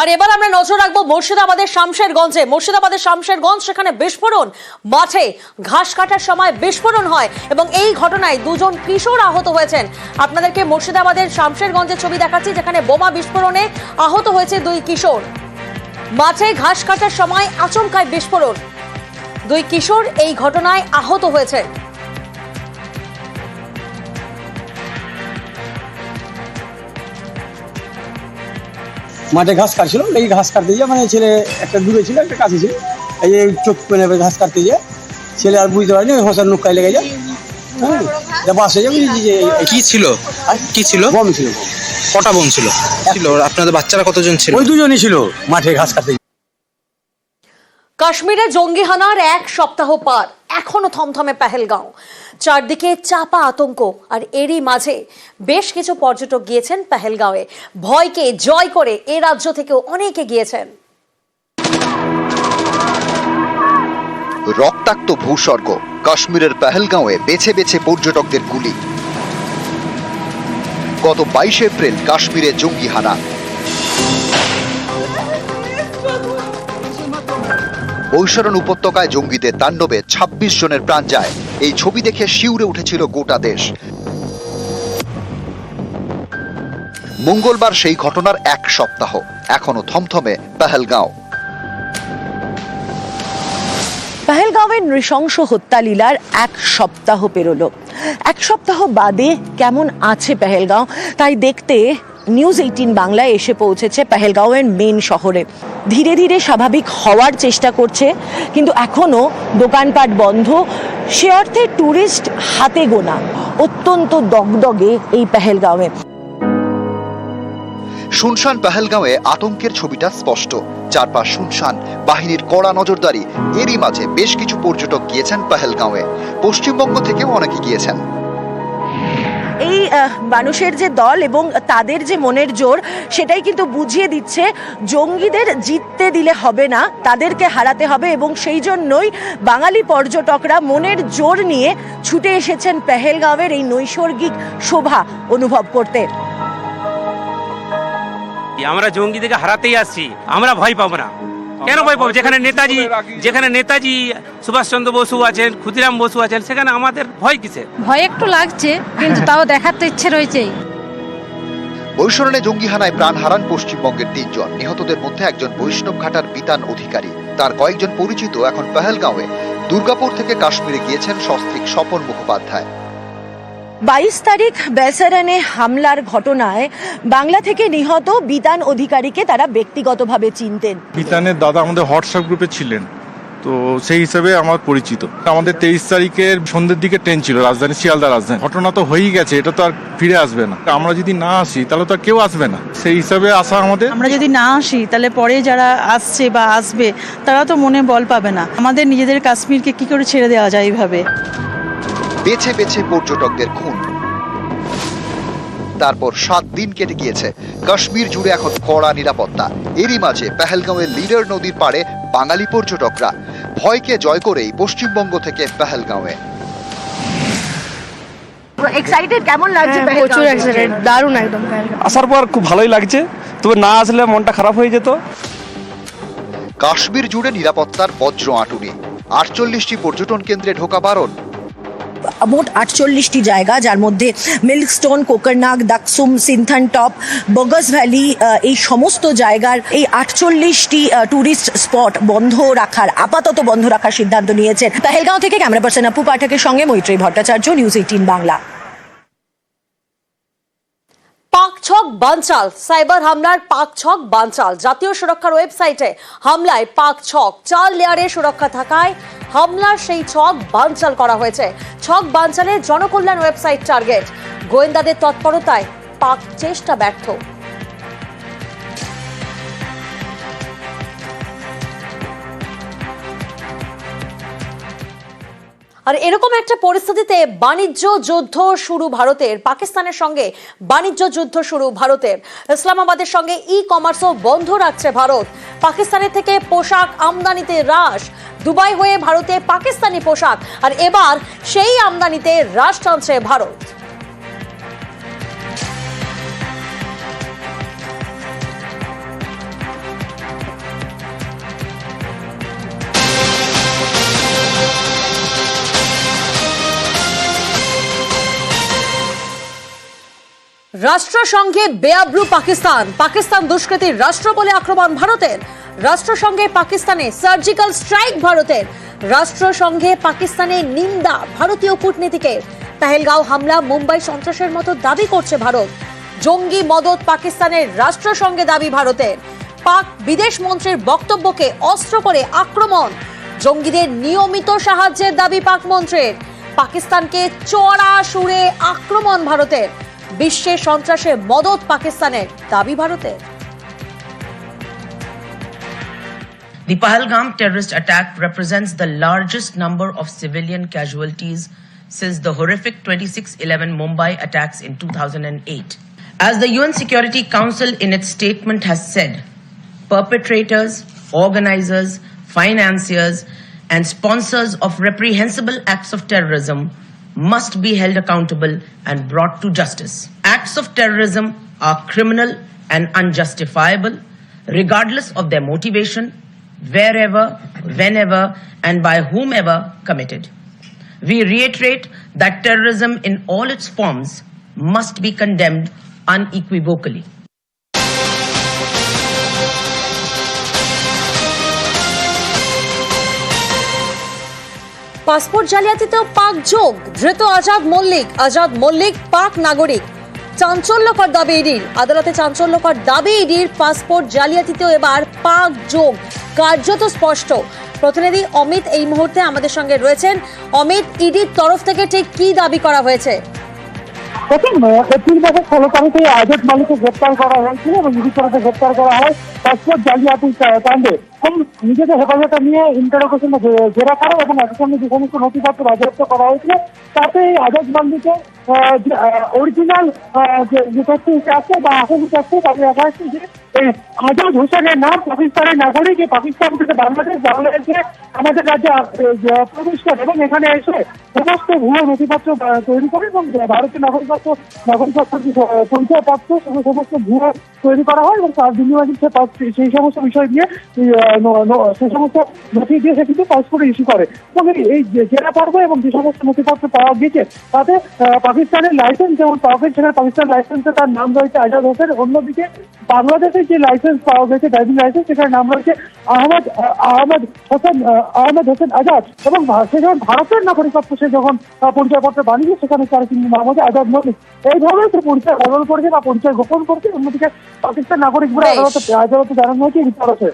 আর এবার আমরা নজর রাখব মুর্শিদাবাদের শামশেরগঞ্জে। মুর্শিদাবাদের শামশেরগঞ্জ সেখানে বিস্ফোরণ মাঠে ঘাস কাটার সময় বিস্ফোরণ হয় এবং এই ঘটনায় দুজন কিশোর আহত হয়েছেন। আপনাদেরকে মুর্শিদাবাদের শামশেরগঞ্জের ছবি দেখাচ্ছি, যেখানে বোমা বিস্ফোরণে আহত হয়েছে দুই কিশোর। মাঠে ঘাস কাটার সময় আচমকায় বিস্ফোরণ। দুই কিশোর এই ঘটনায় আহত হয়েছে মাঠে ঘাস কাটছিল এই ঘাস কাটতে গিয়ে মানে ছেলে একটা দূরে ছিল একটা কাছে ছিল। এই যে চোখ পেনে ঘাস কাটতে গিয়ে ছেলে আর বুঝতে পারেনি ওই হোসার নুকায় লেগে যায়। হ্যাঁ যা বাসে যাবে যে কি ছিল? কি ছিল? বম ছিল। কটা বোম ছিল? ছিল আপনাদের বাচ্চারা কতজন ছিল? ওই দুজনই ছিল মাঠে ঘাস কাটতে গিয়ে। কাশ্মীরে জঙ্গি হানার এক সপ্তাহ পার। এখনও থমথমে পেহেলগাঁও। চারদিকে চাপা আতঙ্ক, আর এরই মাঝে বেশ কিছু পর্যটক গিয়েছেন পেহেলগাঁওয়ে। ভয়কে জয় করে এ রাজ্য থেকেও অনেকে গিয়েছেন। রক্তাক্ত ভূস্বর্গ, কাশ্মীরের পেহেলগাঁওয়ে বেছে বেছে পর্যটকদের গুলি। গত বাইশে এপ্রিল কাশ্মীরে জঙ্গি হানা বৈশরণ উপত্যকায় জঙ্গিদের তাণ্ডবে ২৬ জনের প্রাণ যায়। এই ছবি দেখে শিউরে উঠেছিল গোটা দেশ। মঙ্গলবার সেই ঘটনার এক সপ্তাহ। এখনও থমথমে পেহেলগাঁও। পেহেলগাঁওয়ের নৃশংস হত্যালীলার এক সপ্তাহ পেরোলো। এক সপ্তাহ বাদে কেমন আছে পেহেলগাঁও, তাই দেখতে নিউজ এইটিন বাংলায় এসে পৌঁছেছে পেহেলগাঁওয়ের মেন শহরে। ধীরে ধীরে স্বাভাবিক হওয়ার চেষ্টা করছে, কিন্তু এখনও দোকানপাট বন্ধ। সে অর্থে ট্যুরিস্ট হাতে গোনা, অত্যন্ত দগদগে এই পেহেলগাঁওয়ে। শুনশান পেহেলগাঁওয়ে আতঙ্কের ছবিটা স্পষ্ট। চারপাশ শুনশান, বাহিনীর কড়া নজরদারি, এরই মাঝে বেশ কিছু পর্যটক গিয়েছেন পেহেলগাঁওয়ে। পশ্চিমবঙ্গ থেকেও অনেকে গিয়েছেন। এই মানুষের যে দল এবং তাদের যে মনের জোর, সেটাই কিন্তু বুঝিয়ে দিচ্ছে, জঙ্গিদের জিততে দিলে হবে না, তাদেরকে হারাতে হবে এবং সেই জন্যই বাঙালি পর্যটকরা মনের জোর নিয়ে ছুটে এসেছেন পেহেলগাঁওয়ের এই নৈসর্গিক শোভা অনুভব করতে। আমরা জঙ্গিদেরকে হারাতেই আসছি, আমরা ভয় পাবো না। কেন ভয় পাবো? যেখানে নেতাজি যেখানে নেতাজি সুভাষচন্দ্র বসু আছেন ক্ষুদিরাম বসু আছেন সেখানে আমাদের ভয় কিসের? ভয় একটু লাগছে কিন্তু তাও দেখার তো ইচ্ছে রয়েছেই বৈশরণে জঙ্গি হানায় প্রাণ হারান পশ্চিমবঙ্গের তিনজন। নিহতদের মধ্যে একজন বৈষ্ণব ঘাটার বিতান অধিকারী। তার কয়েকজন পরিচিত এখন পেহেলগাঁওয়ে। দুর্গাপুর থেকে কাশ্মীরে গিয়েছেন সস্ত্রীক স্বপন মুখোপাধ্যায়। বাইশ তারিখ বেসারানে হামলার ঘটনায় বাংলা থেকে নিহত বিতান অধিকারীকে তারা ব্যক্তিগতভাবে চিনতেন। বিতানের দাদা আমাদের হোয়াটসঅ্যাপ গ্রুপে ছিলেন। তো সেই হিসেবে আমার পরিচিত। আমাদের তেইশ তারিখের সন্ধ্যের দিকে ট্রেন ছিল রাজধানী শিয়ালদা রাজধানী। ঘটনা তো হয়েই গেছে এটা তো আর ফিরে আসবে না। আমরা যদি না আসি তাহলে তো আর কেউ আসবে না। সেই হিসাবে আসা আমাদের। আমরা যদি না আসি তাহলে পরে যারা আসছে বা আসবে তারা তো মনে বল পাবে না। আমাদের নিজেদের কাশ্মীরকে কি করে ছেড়ে দেওয়া যায় এইভাবে? বেছে বেছে পর্যটকদের খুন। তারপর সাত দিন কেটে গিয়েছে। কাশ্মীর জুড়ে এখন কড়া নিরাপত্তা। এরই মাঝে পেহেলগাঁওয়ের লিডার নদীর পাড়ে বাঙালি পর্যটকরা। ভয়কে জয় করেই পশ্চিমবঙ্গ থেকে পেহেলগাঁওয়ে। এক্সাইটেড কেমন লাগছে প্রচুর অ্যাক্সিডেন্ট দারুণ একদম আসার পর খুব ভালোই লাগছে। তবে না আসলে মনটা খারাপ হয়ে যেত। কাশ্মীর জুড়ে নিরাপত্তার বজ্র আঁটুনি। আটচল্লিশটি পর্যটন কেন্দ্রে ঢোকা বারণ। মোট আটচল্লিশটি জায়গা, যার মধ্যে মিল্কস্টোন কোকরনাগ দাকসুম, সিনথান টপ, বগস ভ্যালি এই সমস্ত জায়গার এই আটচল্লিশটি ট্যুরিস্ট স্পট বন্ধ রাখার, আপাতত বন্ধ রাখার সিদ্ধান্ত নিয়েছেন পেহেলগাঁও থেকে ক্যামেরা পার্সন আপু পাঠকের সঙ্গে মৈত্রী ভট্টাচার্য নিউজ এইটিন বাংলা। পাকছক বানচাল, সাইবার হামলার পাকছক বানচাল। জাতীয় সুরক্ষার ওয়েবসাইটে হামলায় পাকছক, চার লেয়ারে সুরক্ষা থাকায় হামলার সেই ছক বাঞ্চাল করা হয়েছে। ছক বাঞ্চালের জনকল্যাণ ওয়েবসাইট টার্গেট। গোয়েন্দাদের তৎপরতায় পাক চেষ্টা ব্যর্থ। আর এরকম একটা পরিস্থিতিতে বাণিজ্য যুদ্ধ শুরু ভারতের, পাকিস্তানের সঙ্গে বাণিজ্য যুদ্ধ শুরু ভারতের। ইসলামাবাদের সঙ্গে ই কমার্সও বন্ধ রাখছে ভারত। পাকিস্তানের থেকে পোশাক আমদানিতে হ্রাস। দুবাই হয়ে ভারতে পাকিস্তানি পোশাক। আর এবার সেই আমদানিতে হ্রাস টানছে ভারত। রাষ্ট্রসংঘে বেআব্রু পাকিস্তান। পাকিস্তান দুষ্কৃতির রাষ্ট্র বলে আক্রমণ ভারতের। রাষ্ট্রসংঘে পাকিস্তানে সার্জিক্যাল স্ট্রাইক ভারতের। রাষ্ট্রসংঘে পাকিস্তানে নিন্দা ভারতীয় কূটনীতিকের পেহেলগাঁও হামলা মুম্বাই সন্ত্রাসের মতো দাবি করছে ভারত। জঙ্গি মদত পাকিস্তানের রাষ্ট্রসংঘে দাবি ভারতের। পাক বিদেশ মন্ত্রীর বক্তব্যকে অস্ত্র করে আক্রমণ। জঙ্গিদের নিয়মিত সাহায্যের দাবি পাক মন্ত্রীর। পাকিস্তানকে চড়া সুরে আক্রমণ ভারতের। বিশ্বে সন্ত্রাসে মদত পাকিস্তানের দাবি ভারতের The Pahalgam terrorist attack represents the largest number of civilian casualties since the horrific 2611 Mumbai attacks in 2008. As the UN Security Council in its statement has said, perpetrators, organizers, financiers, and sponsors of reprehensible acts of terrorism must be held accountable and brought to justice. Acts of terrorism are criminal and unjustifiable, regardless of their motivation, wherever, whenever, and by whomever committed. We reiterate that terrorism in all its forms must be condemned unequivocally. Passport জালিয়াতিতেও Pak যোগ। ধৃত আজাদ মল্লিক আজাদ মল্লিক পাক নাগরিক। চাঞ্চল্যকর দাবি ইডির। আদালতে চাঞ্চল্যকর দাবি ইডির, পাসপোর্ট জালিয়াতিতেও এবার পাক যোগ। কার্যত স্পষ্ট। প্রতিনিধি অমিত এই মুহূর্তে আমাদের সঙ্গে রয়েছেন। অমিত, ইডির তরফ থেকে ঠিক কি দাবি করা হয়েছে? প্রথম এপ্রিল মাসের ষোলো তারিখে আজাদ মালিককে গ্রেপ্তার করা হয়েছিল এবং ইডি তরফে গ্রেপ্তার করা হয় পাসপোর্ট জালিয়াতি কাণ্ডে। এবং নিজেদের হেফাজতে নিয়ে ইন্টারোগেশন জেরা করে এবং একসঙ্গে যে সমস্ত নথিপত্র বাজেয়াপ্ত করা হয়েছিল, তাতে এই আজাদ মালিকের অরিজিনাল যে আছে বা আসল তথ্য তাদের দেখা যাচ্ছে যে আজাদ হোসেনের নাম পাকিস্তানের নাগরিক এই পাকিস্তান থেকে বাংলাদেশ বাংলাদেশে আমাদের রাজ্যে প্রবেশ করে এবং এখানে এসে সমস্ত ভুয়ো নথিপত্র তৈরি করে এবং ভারতীয় নাগরিকত্ব নাগরিকত্ব যে আহ, পরিচয়পত্র সে সমস্ত ভুয়ো তৈরি করা হয় এবং তার বিনিময়ে সে সেই সমস্ত বিষয় দিয়ে সে সমস্ত নথি দিয়ে সে কিন্তু পাসপোর্ট ইস্যু করে। এবং এই- জেরা পর্ব এবং যে সমস্ত নথিপত্র পাওয়া গেছে তাতে পাকিস্তানের লাইসেন্স যেমন পাওয়া গেছে সেখানে পাকিস্তান লাইসেন্সে তার নাম রয়েছে আজাদ হোসেন। অন্যদিকে বাংলাদেশের যে লাইসেন্স পাওয়া গেছে ড্রাইভিং লাইসেন্স সেখানে নাম রয়েছে আহমদ আহমদ হোসেন আহমদ হোসেন আজাদ। এবং সে যখন ভারতের নাগরিকত্ব সে যখন পরিচয়পত্র বানিয়েছে সেখানে তার কিন্তু নাম হচ্ছে আজাদ মল্লিক। এইভাবে সে পরিচয় বদল করেছে বা পরিচয় গোপন করছে। অন্যদিকে পাকিস্তান নাগরিক বলে বেশ। আদালতে আদালতে জানানো হয়েছে এই তরফে